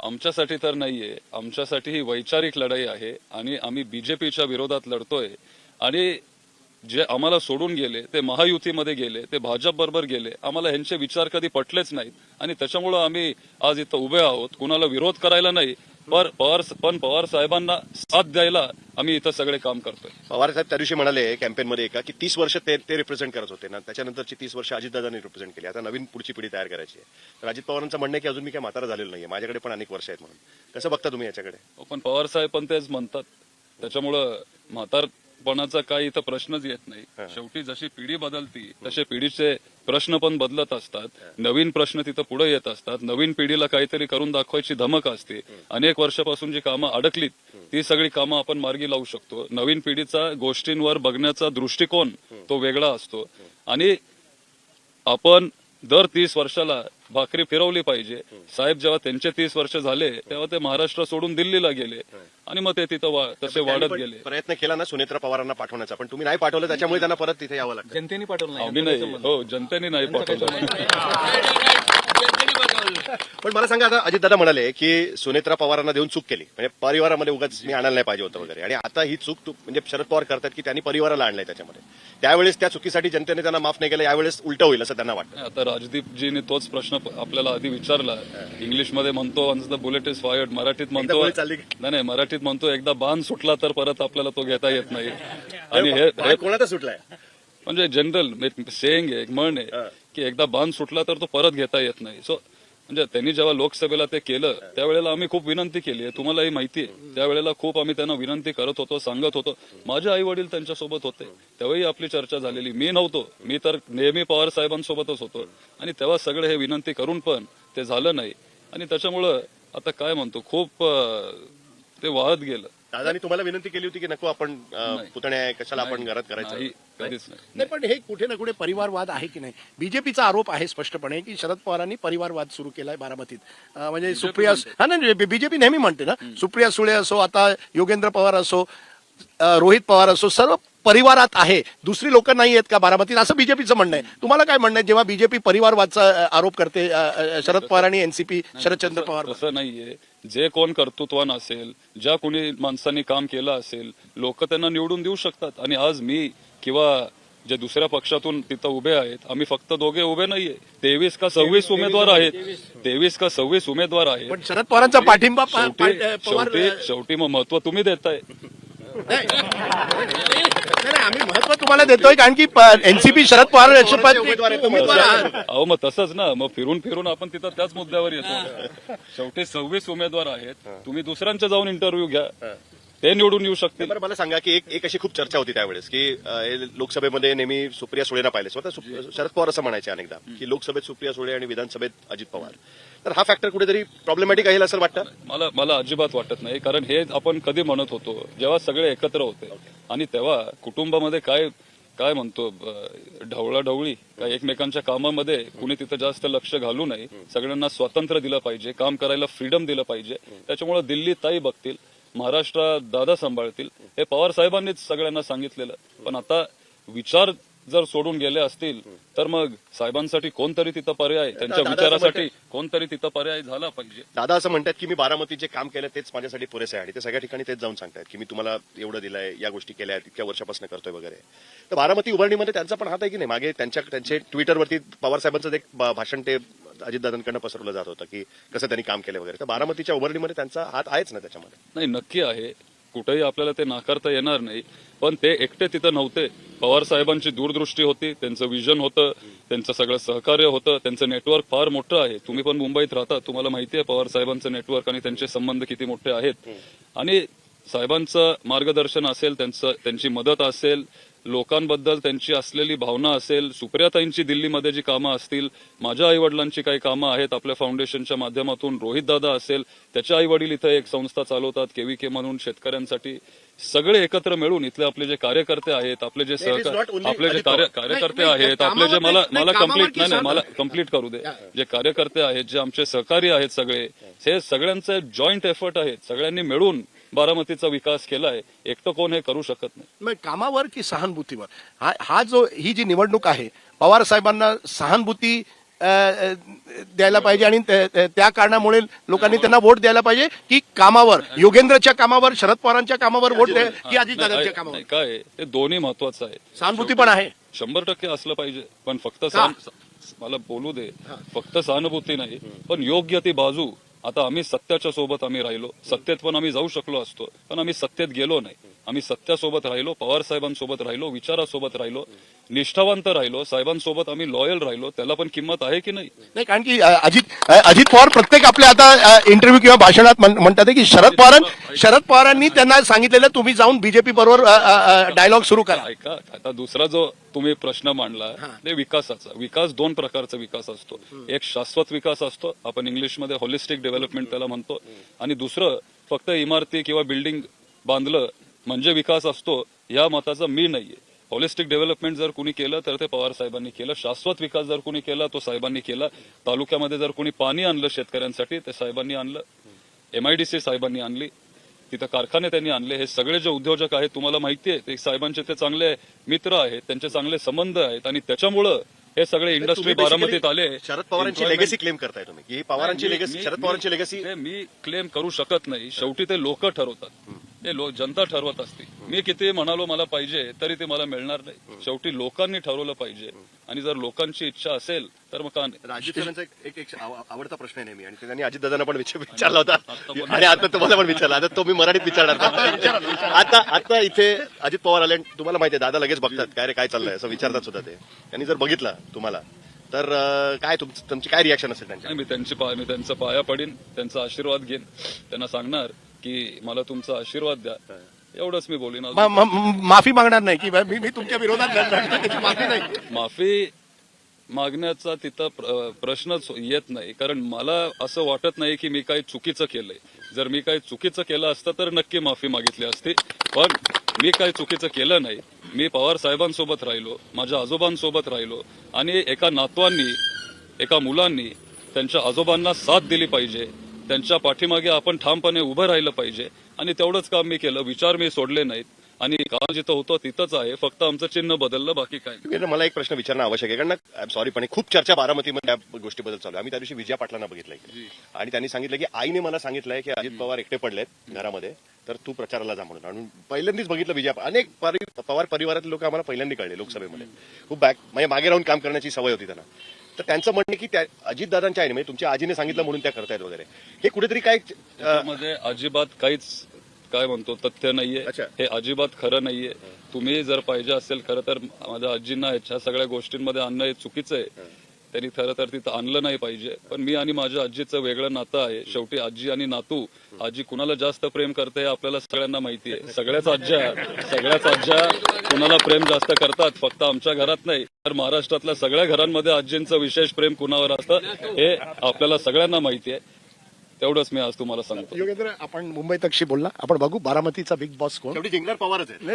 आमच्यासाठी तर नाहीये. आमच्यासाठी ही वैचारिक लढाई आहे आणि आम्ही बीजेपीच्या विरोधात लढतोय. आणि जे आम्हाला सोडून गेले ते महायुतीमध्ये गेले ते भाजप बरोबर गेले आम्हाला ह्यांचे विचार कधी पटलेच नाहीत. आणि त्याच्यामुळं आम्ही आज इथं उभे आहोत. कुणाला विरोध करायला नाही पर पवार पण पवार साहेबांना साथ द्यायला आम्ही इथं सगळे काम करतोय. पवार साहेब त्या दिवशी म्हणाले कॅम्पेनमध्ये एका की तीस वर्ष ते ते रिप्रेझेंट करत होते. ना त्याच्यानंतरची तीस वर्ष अजितदादांनी रिप्रेझेंट केली. आता नवीन पुढची पिढी तयार करायची आहे. तर अजित पवारांचं म्हणणं आहे की अजून मी काय म्हातारा झालेलो नाहीये. माझ्याकडे पण अनेक वर्ष आहेत म्हणून. कसं बघता तुम्ही याच्याकडे? हो, पण पवार साहेब पण तेच म्हणतात. त्याच्यामुळं म्हातारपणाचा काही इथं प्रश्नच येत नाही. शेवटी जशी पिढी बदलती तसे पिढीचे प्रश्न पण बदलत असतात. नवीन प्रश्न तिथं पुढे येत असतात. नवीन पिढीला काहीतरी करून दाखवायची धमक असते. अनेक वर्षापासून जी कामं अडकलीत ती सगळी कामं आपण मार्गी लावू शकतो. नवीन पिढीचा गोष्टींवर बघण्याचा दृष्टिकोन तो वेगळा असतो. आणि आपण दर तीस वर्षाला भाकरी फिरवली पाहिजे. साहेब जेव्हा त्यांचे तीस वर्ष झाले तेव्हा ते महाराष्ट्र सोडून दिल्लीला गेले. आणि मग ते तिथं वा- तसे वाढत गेले. प्रयत्न केला ना सुनेत्रा पवारांना पाठवण्याचा पण तुम्ही नाही पाठवलं त्याच्यामुळे त्यांना परत तिथे यावं लागतं. जनतेने पाठवलं नाही. हो जनतेने नाही पाठवलं. पण मला सांगा आता अजितदादा म्हणाले की सुनेत्रा पवारांना देऊन चूक केली. म्हणजे परिवारामध्ये उगाच मी आणायला नाही पाहिजे होतं वगैरे. आणि आता ही चूक म्हणजे शरद पवार करतात की त्यांनी परिवाराला आणलंय त्याच्यामध्ये. त्यावेळेस त्या चुकीसाठी जनतेने त्यांना माफ नाही केलं यावेळेस उलट होईल असं त्यांना वाटतं. आता राजदीपजीने तोच प्रश्न आपल्याला आधी विचारला. इंग्लिशमध्ये म्हणतो बुलेट इज फायर्ड मराठीत म्हणतो? नाही नाही मराठीत म्हणतो एकदा बाण सुटला तर परत आपल्याला तो घेता येत नाही. आणि हे कोणाचा सुटलाय? म्हणजे जनरल सेंग एक म्हण आहे की एकदा बांध सुटला तर तो परत घेता येत नाही. सो म्हणजे त्यांनी जेव्हा लोकसभेला ते केलं त्यावेळेला आम्ही खूप विनंती केली आहे. तुम्हालाही माहिती आहे. त्यावेळेला खूप आम्ही त्यांना विनंती करत होतो सांगत होतो. माझे आई वडील त्यांच्यासोबत होते. तेव्हाही आपली चर्चा झालेली. मी नव्हतो. मी तर नेहमी पवार साहेबांसोबतच होतो. आणि तेव्हा सगळे हे विनंती करून पण ते झालं नाही. आणि त्याच्यामुळं आता काय म्हणतो खूप ते वाहत गेलं. दादानी तुम्हाला विनंती केली होती की नको आपण अं, पुतण्या आहे, कशाला आपण घरात करायचं? नाही कधीच नाही. नाही पण हे कुठे ना कुठे परिवारवाद आहे की नाही? बीजेपीचा आरोप आहे स्पष्टपणे की शरद पवारांनी परिवारवाद सुरू केलाय बारामतीत. अं, म्हणजे सुप्रिया हा नाही बीजेपी नेहमी म्हणते ना सुप्रिया सुळे असो आता योगेंद्र पवार असो अं, रोहित पवार असो सर्व परिवारात आहे. दुसरी लोक नाही आहेत का बारामतीत? असं बीजेपीचं म्हणणं आहे. तुम्हाला काय म्हणणं आहे? जेव्हा बीजेपी परिवारवादचा अं, आरोप करते अं, अं, शरद पवार आणि एनसीपी शरदचंद्र पवार तसं नाहीये. जे कोण कर्तृत्वान असेल ज्या कोणी माणसांनी काम केलं असेल लोक त्यांना निवडून देऊ शकतात. आणि आज मी किंवा जे दुसऱ्या पक्षातून तिथं उभे आहेत आम्ही फक्त दोघे उभे नाहीये. तेवीस का सव्वीस उमेदवार आहेत. तेवीस का सव्वीस उमेदवार आहेत. पण शरद पवारांचा पाठिंबा पा- शेवटी शेवटी मग महत्त्व तुम्ही देताय. आम्ही महत्त्व तुम्हाला देतोय कारण की एनसीपी शरद पवार. अहो मग तसंच ना मग फिरून फिरून आपण तिथं त्याच मुद्द्यावर येतो. शेवटी सव्वीस उमेदवार आहेत. तुम्ही दुसऱ्यांच्या जाऊन इंटरव्ह्यू घ्या. ते निवडून येऊ शकतील. बरं मला सांगा की एक एक अशी खूप चर्चा होती त्यावेळेस की लोकसभेमध्ये नेहमी सुप्रिया सुळेला पाहिले. स्वतः शरद पवार असं म्हणायचे अनेकदा की लोकसभेत सुप्रिया सुळे आणि विधानसभेत अजित पवार. तर हा फॅक्टर कुठेतरी प्रॉब्लेमॅटिक आहे असं वाटतं? मला मला अजिबात वाटत नाही. कारण हे आपण कधी म्हणत होतो जेव्हा सगळे एकत्र होते आणि तेव्हा कुटुंबामध्ये काय काय म्हणतो ढवळा ढवळी काय एकमेकांच्या कामामध्ये कुणी तिथं जास्त लक्ष घालू नये सगळ्यांना स्वातंत्र्य दिलं पाहिजे काम करायला फ्रीडम दिलं पाहिजे. त्याच्यामुळे दिल्ली ताई बघतील. महाराष्ट्रात दादा सांभाळतील. हे पवार साहेबांनीच सगळ्यांना सांगितलेलं. पण आता विचार जर सोडून गेले असतील तर मग साहेबांसाठी कोणतरी तिथं पर्याय त्यांच्या विचारासाठी कोणतरी तिथं पर्याय झाला पाहिजे. दादा असं म्हणतात की मी बारामतीत जे काम केलं तेच माझ्यासाठी पुरेसे आहे आणि ते सगळ्या ठिकाणी तेच जाऊन सांगतात की मी तुम्हाला एवढं दिलंय या गोष्टी केल्या आहेत इतक्या वर्षापासून करतोय वगैरे. तर बारामती उभारणीमध्ये त्यांचा पण हात आहे की नाही? मागे त्यांच्या त्यांचे ट्विटरवरती पवार साहेबांचं एक भाषण ते अजितदादांकडनं पसरवलं जात होतं की कसं त्यांनी काम केलं वगैरे. तर बारामतीच्या उभारणीमध्ये त्यांचा हात आहेच ना त्याच्यामध्ये? नाही नक्की आहे. कुठेही आपल्याला ते नाकारता येणार नाही. पण ते एकटे तिथं नव्हते. पवार साहेबांची दूरदृष्टी होती त्यांचं विजन होतं त्यांचं सगळं सहकार्य होतं त्यांचं नेटवर्क फार मोठं आहे. तुम्ही पण मुंबईत राहता तुम्हाला माहिती आहे पवार साहेबांचं नेटवर्क आणि त्यांचे संबंध किती मोठे आहेत. आणि साहेबांचं मार्गदर्शन असेल त्यांचं त्यांची मदत असेल लोकांबद्दल त्यांची असलेली भावना असेल सुप्रियाताईंची दिल्लीमध्ये जी कामं असतील माझ्या आई वडिलांची काही कामं आहेत आपल्या फाउंडेशनच्या माध्यमातून रोहित दादा असेल त्याचे आई वडील इथं एक संस्था चालवतात केव्हीके म्हणून शेतकऱ्यांसाठी सगळे एकत्र मिळून इथले आपले जे कार्यकर्ते आहेत आपले जे सहकार आपले जे. कार्यकर्ते आहेत आपले जे मला मला कंप्लीट नाही नाही मला? कंप्लीट करू दे जे कार्यकर्ते आहेत जे आमचे सहकारी आहेत सगळे हे सगळ्यांचे जॉईंट एफर्ट आहेत सगळ्यांनी मिळून बारामतीचा विकास केलाय एकटं कोण हे करू शकत नाही. मग कामावर की सहानुभूतीवर? हा हा जो ही जी निवडणूक आहे पवार साहेबांना सहानुभूती द्यायला पाहिजे आणि त्या- कारणामुळे लोकांनी त्यांना वोट द्यायला पाहिजे की कामावर योगेंद्रच्या कामावर शरद पवारांच्या कामावर वोट द्या की अजितदादांच्या कामावर? नाही, काय आहे, ते दोन्ही महत्वाचं आहे. सहानुभूती पण आहे. शंभर टक्के असलं पाहिजे पण फक्त सहान- मला बोलू दे. फक्त सहानुभूती नाही पण योग्य ती बाजू आता आम्ही सत्याच्या सोबत आम्ही राहिलो. सत्तेत पण आम्ही जाऊ शकलो असतो. पण आम्ही सत्तेत गेलो नाही. आम्ही सत्यासोबत राहिलो पवार साहेबांसोबत राहिलो विचारासोबत राहिलो निष्ठावंत राहिलो साहेबांसोबत आम्ही लॉयल राहिलो. त्याला पण किंमत आहे की नाही? नाही कारण की अजित अजित पवार प्रत्येक आपल्या आता इंटरव्ह्यू किंवा भाषणात म्हण- म्हणतात की शरद पवारां शरद पवारांनी त्यांना सांगितलेलं तुम्ही जाऊन बीजेपी बरोबर डायलॉग सुरू करा. ऐका आता दुसरा जो तुम्ही प्रश्न मांडला ते विकासाचा. विकास दोन प्रकारचा विकास असतो. एक शाश्वत विकास असतो आपण इंग्लिशमध्ये होलिस्टिक डेव्हलपमेंट त्याला म्हणतो. आणि दुसरं फक्त इमारती किंवा बिल्डिंग बांधलं म्हणजे विकास असतो या मताचा मी नाहीये. होलिस्टिक डेव्हलपमेंट जर कुणी केलं तर ते पवार साहेबांनी केलं. शाश्वत विकास जर कुणी केला तो साहेबांनी केला. तालुक्यामध्ये जर कुणी पाणी आणलं शेतकऱ्यांसाठी ते साहेबांनी आणलं. एमआयडीसी साहेबांनी आणली. तिथं कारखाने त्यांनी आणले. हे सगळे जे उद्योजक आहेत तुम्हाला माहिती आहे ते साहेबांचे ते चांगले मित्र आहेत त्यांचे चांगले संबंध आहेत. आणि त्याच्यामुळं हे सगळे इंडस्ट्री बारामतीत आले. शरद पवारांची लेगेसी क्लेम करताय तुम्ही. पवारांची लेगेसी शरद पवारांची लेगेसी मी क्लेम करू शकत नाही. शेवटी ते लोक ठरवतात. ते लो- जनता ठरवत असते. मी किती म्हणालो मला पाहिजे तरी ते मला मिळणार नाही. शेवटी लोकांनी ठरवलं पाहिजे. आणि जर लोकांची इच्छा असेल तर मग का नाही? एक- एक आवडता प्रश्न आहे नेहमी. आणि त्यांनी अजितदादांना पण विचार- विचारला होता. आणि आता तुम्हाला पण विचारला. आता तो मी मराठीत विचारणार आता आता इथे अजित पवार आले तुम्हाला माहिती आहे दादा लगेच बघतात काय रे काय चाललंय असं विचारतात सुद्धा ते. त्यांनी जर बघितलं तुम्हाला तर काय तुमचं- काय रिॲक्शन असेल त्यांच्या? नाही मी त्यांची मी त्यांचा पाया पडीन त्यांचा आशीर्वाद घेईन. त्यांना सांगणार की मला तुमचा आशीर्वाद द्या. एवढंच मी बोलीन अजून. म- म- माफी मागणार नाही की मी मी तुमच्या विरोधात लढणार नाही, त्याची माफी नाही. माफी मागण्याचा तिथं प्र- प्रश्नच येत नाही. कारण मला असं वाटत नाही की मी काही चुकीचं केलंय. जर मी काही चुकीचं केलं असतं तर नक्की माफी मागितली असती. पण मी काही चुकीचं केलं नाही. मी पवार साहेबांसोबत राहिलो माझ्या आजोबांसोबत राहिलो आणि एका नातवांनी एका मुलांनी त्यांच्या आजोबांना साथ दिली पाहिजे. त्यांच्या पाठीमागे आपण ठामपणे उभं राहिलं पाहिजे. आणि तेवढंच काम मी केलं. विचार मी सोडले नाहीत. आणि काम जिथं होतं तिथंच आहे. फक्त आमचं चिन्ह बदललं बाकी काय मला एक प्रश्न विचारणं आवश्यक आहे. कारण सॉरी पण खूप चर्चा बारामतीमध्ये या गोष्टीबद्दल चालू आहे. आम्ही त्या दिवशी विजया पाटलांना बघितलंय. आणि त्यांनी सांगितलं की आईने मला सांगितलंय की अजित पवार एकटे पडलेत घरामध्ये. तर तू प्रचाराला जा म्हणून. आणि पहिल्यांदाच बघितलं विजया अनेक पवार परिवारातले लोक आम्हाला पहिल्यांदा कळले लोकसभेमध्ये. खूप बॅक म्हणजे मागे राहून काम करण्याची सवय होती त्यांना. तर त्यांचं म्हणणं की त्या अजितदादांच्या आईने म्हणजे तुमच्या आजीने सांगितलं म्हणून त्या करतायत वगैरे. हे कुठेतरी काय त्यामध्ये अजिबात काहीच काय म्हणतो तथ्य नाहीये. हे अजिबात खरं नाहीये. तुम्ही जर पाहिजे असेल खरं तर माझ्या आजींना ह्या सगळ्या गोष्टींमध्ये आणणं हे चुकीचं आहे. त्यांनी खरं तर तिथं आणलं नाही पाहिजे. पण मी आणि माझ्या आजीचं वेगळं नातं आहे. शेवटी आजी आणि नातू आजी कुणाला जास्त प्रेम करते हे आपल्याला सगळ्यांना माहिती आहे. सगळ्याच आज्या सगळ्याच आज्या कुणाला प्रेम जास्त करतात फक्त आमच्या घरात नाही तर महाराष्ट्रातल्या सगळ्या घरांमध्ये आजींचं विशेष प्रेम कुणावर असतं हे आपल्याला सगळ्यांना माहिती आहे. तेवढंच मी आज तुम्हाला सांगतो. योगेंद्र आपण मुंबई तकशी बोलला. आपण बघू बारामतीचा बिग बॉस कोण. शेवटी जिंकणार पवारच आहे.